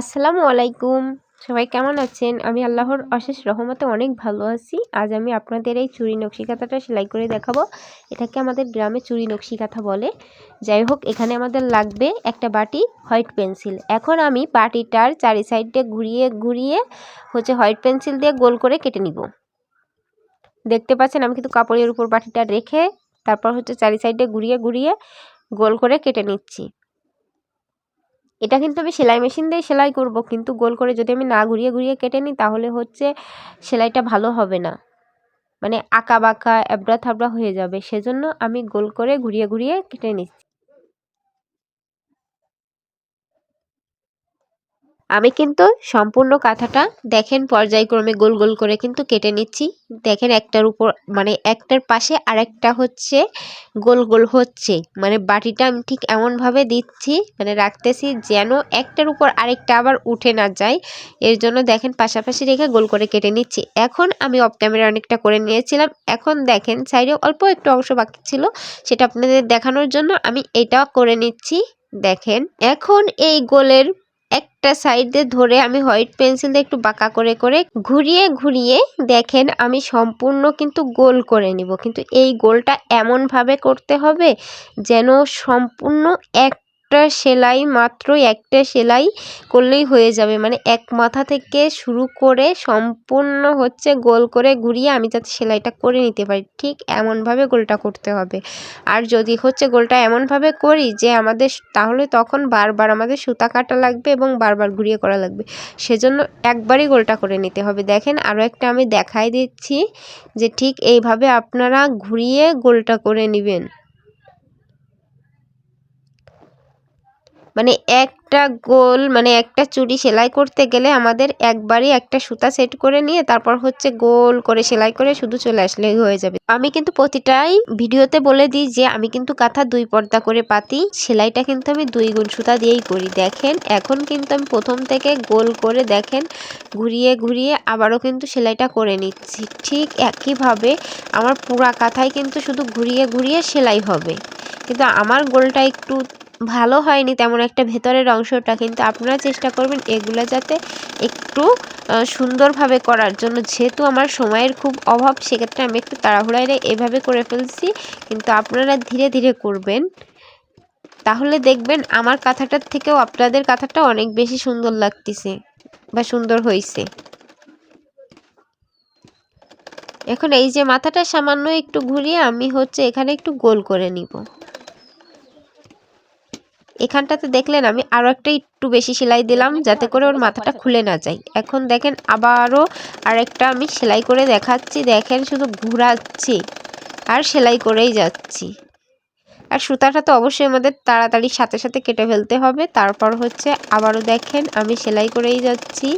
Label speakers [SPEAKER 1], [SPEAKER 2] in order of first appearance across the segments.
[SPEAKER 1] আসসালামু আলাইকুম। সবাই কেমন আছেন? আমি আল্লাহর অশেষ রহমতে অনেক ভালো আছি। আজ আমি আপনাদের এই চুরি নকশি কাঁথাটা সেলাই করে দেখাবো। এটাকে আমাদের গ্রামে চুরি নকশি কাঁথা বলে। যাই হোক, এখানে আমাদের লাগবে একটা বাটি হোয়াইট পেন্সিল। এখন আমি বাটিটার চারি সাইডে ঘুরিয়ে ঘুরিয়ে হচ্ছে হোয়াইট পেন্সিল দিয়ে গোল করে কেটে নিব। দেখতে পাচ্ছেন, আমি কিন্তু কাপড়ের উপর বাটিটা রেখে তারপর হচ্ছে চারি সাইডে ঘুরিয়ে ঘুরিয়ে গোল করে কেটে নিচ্ছি। এটা কিন্তু আমি সেলাই মেশিন দিয়ে সেলাই করব, কিন্তু গোল করে যদি আমি না ঘুরিয়ে ঘুরিয়ে কেটে নিই, তাহলে হচ্ছে সেলাইটা ভালো হবে না। মানে আঁকা বাঁকা এবড়া থাবড়া হয়ে যাবে। সেজন্য আমি গোল করে ঘুরিয়ে ঘুরিয়ে কেটে নিচ্ছি। আমি কিন্তু সম্পূর্ণ কাঁথাটা দেখেন পর্যায়ক্রমে গোল গোল করে কিন্তু কেটে নিচ্ছি। দেখেন একটার উপর মানে একটার পাশে আরেকটা হচ্ছে, গোল গোল হচ্ছে। মানে বাটিটা আমি ঠিক এমনভাবে দিচ্ছি মানে রাখতেছি যেন একটার উপর আরেকটা আবার উঠে না যায়। এর জন্য দেখেন পাশাপাশি রেখে গোল করে কেটে নিচ্ছি। এখন আমি অফ ক্যামেরা অনেকটা করে নিয়েছিলাম। এখন দেখেন সাইডে অল্প একটু অংশ বাকি ছিল, সেটা আপনাদের দেখানোর জন্য আমি এটা করে নিচ্ছি। দেখেন, এখন এই গোলের একটা সাইড ধরে আমি হোয়াইট পেন্সিল দিয়ে একটু বাঁকা করে করে ঘুরিয়ে ঘুরিয়ে দেখেন আমি সম্পূর্ণ কিন্তু গোল করে নিব। কিন্তু এই গোলটা এমনভাবে করতে হবে যেন সম্পূর্ণ এক একটা সেলাই, মাত্র একটা সেলাই করলেই হয়ে যাবে। মানে এক মাথা থেকে শুরু করে সম্পূর্ণ হচ্ছে গোল করে ঘুরিয়ে আমি যাতে সেলাইটা করে নিতে পারি। ঠিক এমনভাবে গোলটা করতে হবে। আর যদি হচ্ছে গোলটা এমনভাবে করি যে আমাদের তাহলে তখন বারবার আমাদের সুতা কাটা লাগবে এবং বারবার ঘুরিয়ে করা লাগবে। সেজন্য একবারই গোলটা করে নিতে হবে। দেখেন আরও একটা আমি দেখাই দিচ্ছি যে ঠিক এইভাবে আপনারা ঘুরিয়ে গোলটা করে নেবেন। মানে একটা গোল মানে একটা চুড়ি সেলাই করতে গেলে আমাদের একবারই একটা সুতা সেট করে নিয়ে তারপর হচ্ছে গোল করে সেলাই করে শুধু চলে আসলেই হয়ে যাবে। আমি কিন্তু প্রতিটাই ভিডিওতে বলে দিই যে আমি কিন্তু কাঁথা দুই পর্দা করে পাতি, সেলাইটা কিন্তু আমি দুই গুণ সুতা দিয়েই করি। দেখেন, এখন কিন্তু আমি প্রথম থেকে গোল করে দেখেন, ঘুরিয়ে ঘুরিয়ে আবারও কিন্তু সেলাইটা করে নিচ্ছি। ঠিক একইভাবে আমার পুরা কাঁথায় কিন্তু শুধু ঘুরিয়ে ঘুরিয়ে সেলাই হবে। কিন্তু আমার গোলটা একটু ভালো হয়নি তেমন একটা ভেতরের অংশটা, কিন্তু আপনারা চেষ্টা করবেন এগুলো যাতে একটু সুন্দরভাবে করার জন্য। যেহেতু আমার সময়ের খুব অভাব, সেক্ষেত্রে আমি একটু তাড়াহুড়ায় এভাবে করে ফেলছি, কিন্তু আপনারা ধীরে ধীরে করবেন। তাহলে দেখবেন আমার কাঁথাটার থেকেও আপনাদের কাঁথাটা অনেক বেশি সুন্দর লাগতেছে বা সুন্দর হয়েছে এখন এই যে মাথাটা সামান্য একটু ঘুরিয়ে আমি হচ্ছে এখানে একটু গোল করে নিব। এখানটাতে দেখলেন আমি আরও একটা একটু বেশি সেলাই দিলাম যাতে করে ওর মাথাটা খুলে না যায়। এখন দেখেন আবারও আরেকটা আমি সেলাই করে দেখাচ্ছি। দেখেন শুধু ঘুরাচ্ছি আর সেলাই করেই যাচ্ছি। আর সুতাটা তো অবশ্যই আমাদের তাড়াতাড়ি সাথে সাথে কেটে ফেলতে হবে। তারপর হচ্ছে আবারও দেখেন আমি সেলাই করেই যাচ্ছি।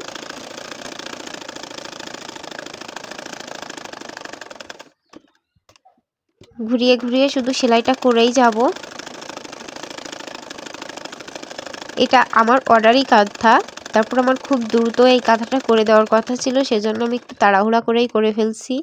[SPEAKER 1] ঘুরিয়ে ঘুরিয়ে শুধু সেলাইটা করেই যাব। এটা আমার অর্ডারই কাঁথা। তারপর আমার খুব দ্রুত এই কাঁথাটা করে দেওয়ার কথা ছিল, সেজন্য আমি একটু তাড়াহুড়া করেই করে ফেলছি।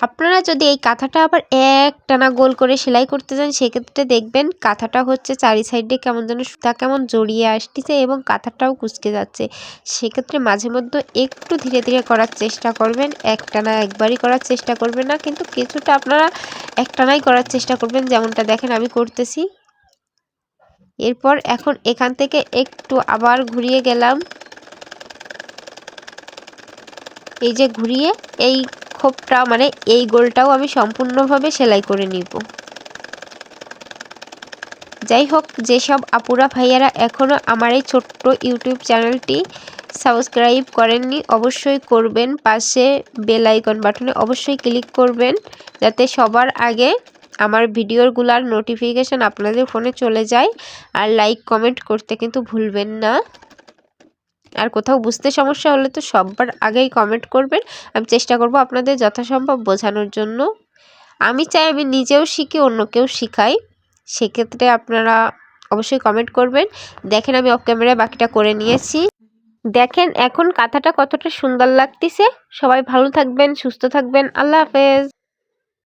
[SPEAKER 1] আপনারা যদি এই কাঁথাটা আবার এক টানা গোল করে সেলাই করতে চান সেক্ষেত্রে দেখবেন কাঁথাটা হচ্ছে চারি সাইডে কেমন যেন সুতা কেমন জড়িয়ে আসতেছে এবং কাঁথাটাও কুচকে যাচ্ছে। সেক্ষেত্রে মাঝে মধ্যে একটু ধীরে ধীরে করার চেষ্টা করবেন, এক টানা একবারই করার চেষ্টা করবেন না, কিন্তু কিছুটা আপনারা এক টানাই করার চেষ্টা করবেন, যেমনটা দেখেন আমি করতেছি। এরপর এখন এখান থেকে একটু আবার ঘুরিয়ে গেলাম। এই যে ঘুরিয়ে, এই খোপটা মানে এই গোলটাও আমি সম্পূর্ণভাবে সেলাই করে নিব। যাই হোক, যেসব আপুরা ভাইয়ারা এখনও আমার এই ছোট্ট ইউটিউব চ্যানেলটি সাবস্ক্রাইব করেননি, অবশ্যই করবেন। পাশে বেল আইকন বাটনে অবশ্যই ক্লিক করবেন, যাতে সবার আগে আমার ভিডিওগুলার নোটিফিকেশান আপনাদের ফোনে চলে যায়। আর লাইক, কমেন্ট করতে কিন্তু ভুলবেন না। আর কোথাও বুঝতে সমস্যা হলে তো সববার আগেই কমেন্ট করবেন। আমি চেষ্টা করব আপনাদের যথাসম্ভব বোঝানোর জন্য। আমি চাই আমি নিজেও শিখি, অন্যকেও শিখাই। সেক্ষেত্রে আপনারা অবশ্যই কমেন্ট করবেন। দেখেন আমি অফ ক্যামেরায় বাকিটা করে নিয়েছি। দেখেন এখন কাঁথাটা কতটা সুন্দর লাগতেছে। সবাই ভালো থাকবেন, সুস্থ থাকবেন। আল্লাহ হাফেজ।